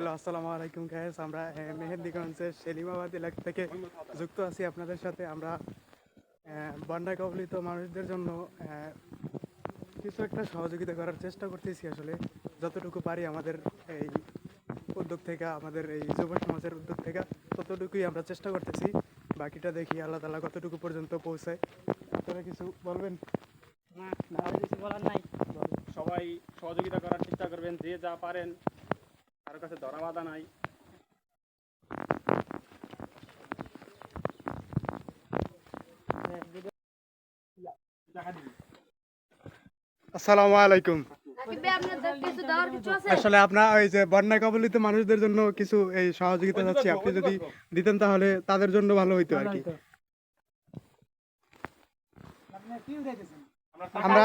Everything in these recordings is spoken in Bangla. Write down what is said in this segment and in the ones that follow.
হ্যালো আসসালামু আলাইকুম গাইস আমরা মেহেন্দিগঞ্জের সেলিমাবাদ এলাকা থেকে যুক্ত আছি আপনাদের সাথে। আমরা বন্যা কবলিত মানুষদের জন্য কিছু একটা সহযোগিতা করার চেষ্টা করতেছি আসলে। যতটুকু পারি আমাদের এই উদ্যোগ থেকে আমাদের এই যুব সমাজের উদ্যোগ থেকে ততটুকুই আমরা চেষ্টা করতেছি। বাকিটা দেখি আল্লাহ তালা কতটুকু পর্যন্ত পৌঁছায়। আপনারা কিছু বলবেন? না আর কিছু বলার নাই। সবাই সহযোগিতা করার চেষ্টা করবেন যে যা পারেন। কারও কাছে ধরা বাধা নাই। আসসালামু আলাইকুম। আসলে আপনার ওই যে বন্যা কবলিত মানুষদের জন্য কিছু এই সহযোগিতা চাচ্ছি। আপনি যদি দিতেন তাহলে তাদের জন্য ভালো হইতো আর কি। আমরা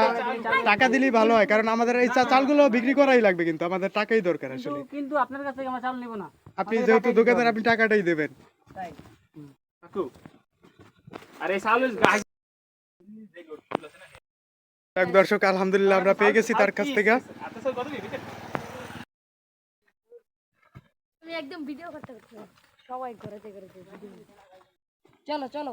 টাকা দিলেই ভালো হয় কারণ আমাদের এই চা- চালগুলো বিক্রি করাই লাগবে কিন্তু আমাদের টাকাই দরকার আসলে। কিন্তু- আপনার কাছ থেকে আমরা চাল নিব না। আপনি যেহেতু দোকানদার আপনি টাকাটাই দেবেন। তাই। আর এক দর্শক আলহামদুলিল্লাহ আমরা পেয়ে গেছি তার কাছ থেকে। একদম ভিডিও করতে করতে সবাই ঘরেতে ঘরেতে চলো চলো।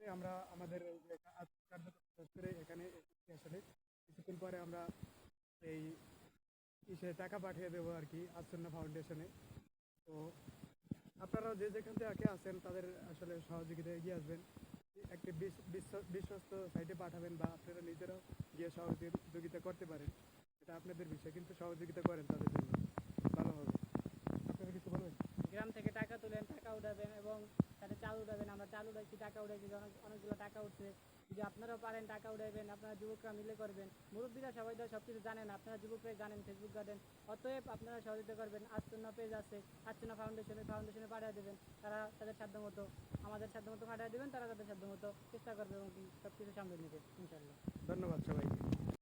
আমরা আমাদের এখানে কিছুক্ষণ পরে আমরা এই ইসে টাকা পাঠিয়ে দেবো আর কি আচ্ছন্ন ফাউন্ডেশনে তো আপনারা যে যেখান থেকে আছেন, তাদের আসলে সহযোগিতায় এগিয়ে আসবেন। একটি বিশ্বস্ত সাইটে পাঠাবেন বা আপনারা নিজেরাও গিয়ে সহযোগিতা করতে পারেন। এটা আপনাদের বিষয়, কিন্তু সহযোগিতা করেন তাদের জন্য। ভালো হবে। আপনারা কিছু বলবেন? গ্রাম থেকে টাকা তুলেন, টাকা উঠাবেন এবং সাথে চাল উঠাবেন। আমরা চাল উঠাইছি টাকা উঠাইছি অনেক, অনেকগুলো টাকা উঠছে। যদি আপনারাও পারেন, টাকা উঠাইবেন আপনারা যুবকরা মিলে করবেন। মুরব্বীরা সবাই তো সব কিছু জানেন, আপনারা যুবকরাই জানেন ফেসবুক গার্ডেন অতএব আপনারা সহযোগিতা করবেন আস্তনা পেজ আছে আস্তনা ফাউন্ডেশনে ফাউন্ডেশনে পাঠিয়ে দেবেন। তারা তাদের সাধ্য মতো, আমাদের সাধ্য মতো পাঠিয়ে দেবেন, তারা তাদের সাধ্য মতো চেষ্টা করবে এবং সব কিছু সামলে নেবে ইনশাল্লাহ ধন্যবাদ সবাইকে।